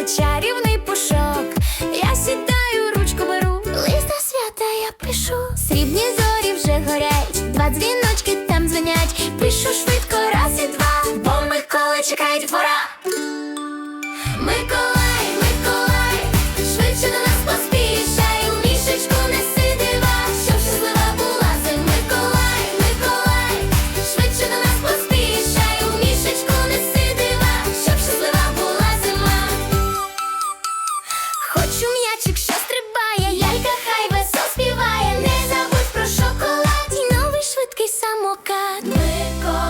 але чарівний пушок. Я сідаю, ручку беру, лист свята я пишу. Срібні зорі вже горять, два дзвіночки там дзвонять. Пишу швидко, раз і два, бо Миколи чекають двора. Миколи Хочу м'ячик, що стрибає, Лялька хай весо співає, не забудь про шоколад І новий швидкий самокат. Микола